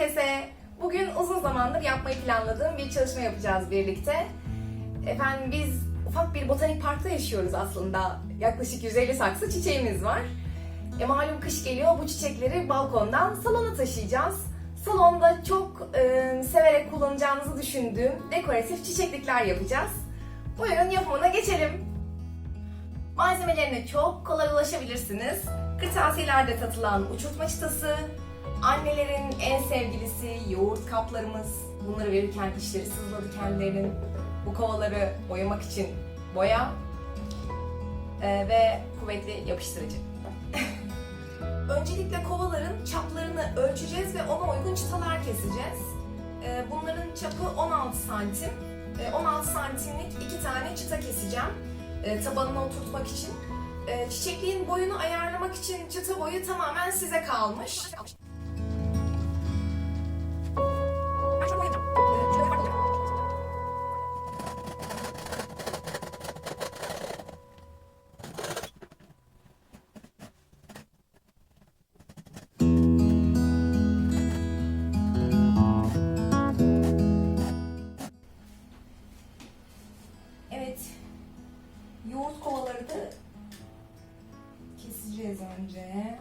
herkese. Bugün uzun zamandır yapmayı planladığım bir çalışma yapacağız birlikte. Efendim biz ufak bir botanik parkta yaşıyoruz aslında. Yaklaşık 150 saksı çiçeğimiz var. E, malum kış geliyor bu çiçekleri balkondan salona taşıyacağız. Salonda çok e, severek kullanacağınızı düşündüğüm dekoratif çiçeklikler yapacağız. Buyurun yapımına geçelim. Malzemelerine çok kolay ulaşabilirsiniz. Kırtasiyelerde satılan uçurtma çıtası, annelerin en sevgilisi yoğurt kaplarımız. Bunları verirken işleri sızladı kendilerinin. Bu kovaları boyamak için boya e, ve kuvvetli yapıştırıcı. Öncelikle kovaların çaplarını ölçeceğiz ve ona uygun çıtalar keseceğiz. E, Bunların çapı 16 santim. E, 16 santimlik iki tane çıta keseceğim e, tabanına oturtmak için. E, çiçekliğin boyunu ayarlamak için çıta boyu tamamen size kalmış. Önce.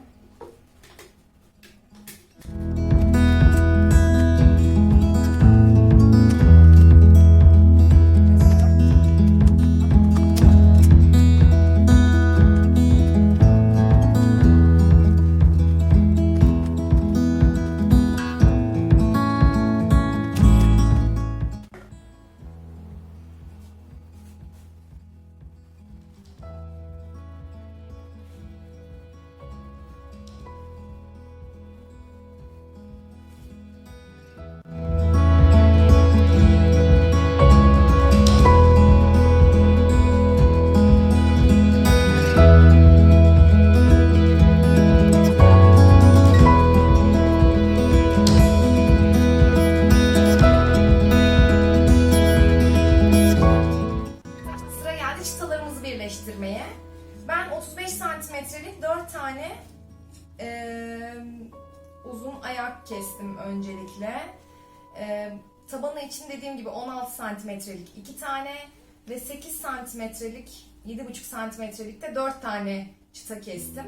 Santimetrelik 4 tane eee, uzun ayak kestim öncelikle. Eee tabanı için dediğim gibi 16 santimetrelik 2 tane ve 8 santimetrelik 7,5 santimetrelik de 4 tane çıta kestim.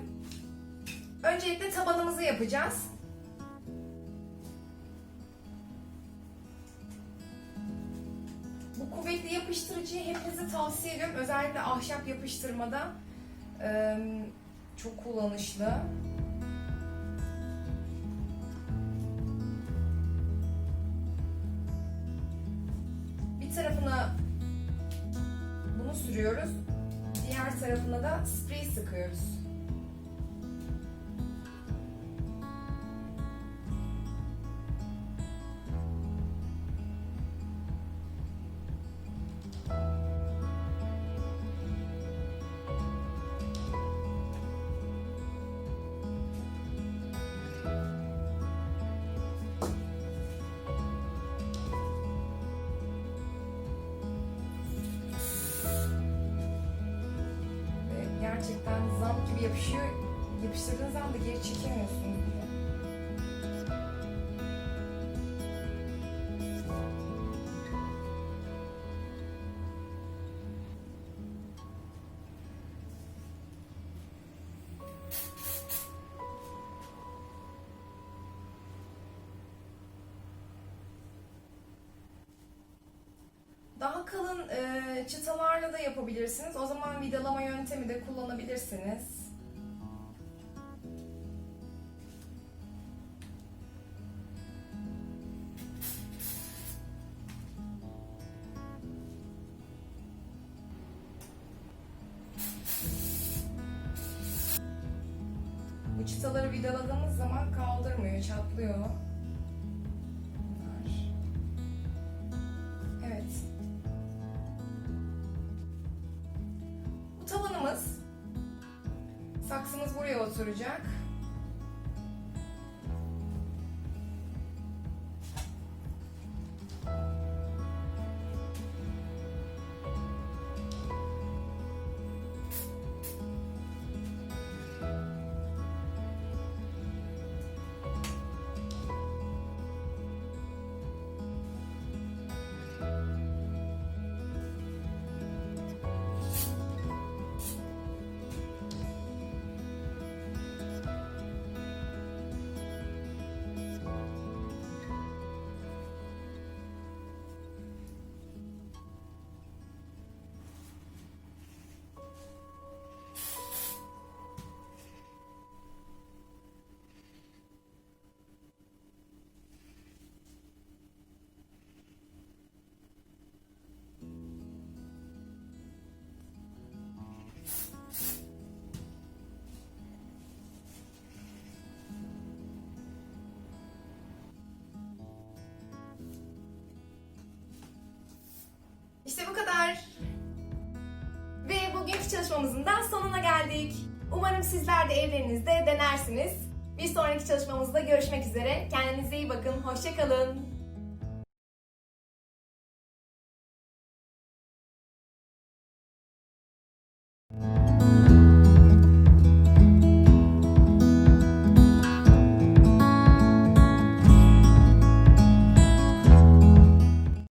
Öncelikle tabanımızı yapacağız. Bu kuvvetli yapıştırıcıyı hepinize tavsiye ediyorum. Özellikle ahşap yapıştırmada çok kullanışlı. Bir tarafına bunu sürüyoruz. Diğer tarafına da sprey sıkıyoruz. Gerçekten zam gibi yapışıyor. Yapıştırdığınız anda geri çekemiyorsunuz bile. Kalın e, çıtalarla da yapabilirsiniz. O zaman vidalama yöntemi de kullanabilirsiniz. Bu çıtaları vidaladığımız zaman kaldırmıyor, çatlıyor. Buraya oturacak. geldik. Umarım sizler de evlerinizde denersiniz. Bir sonraki çalışmamızda görüşmek üzere. Kendinize iyi bakın. Hoşçakalın.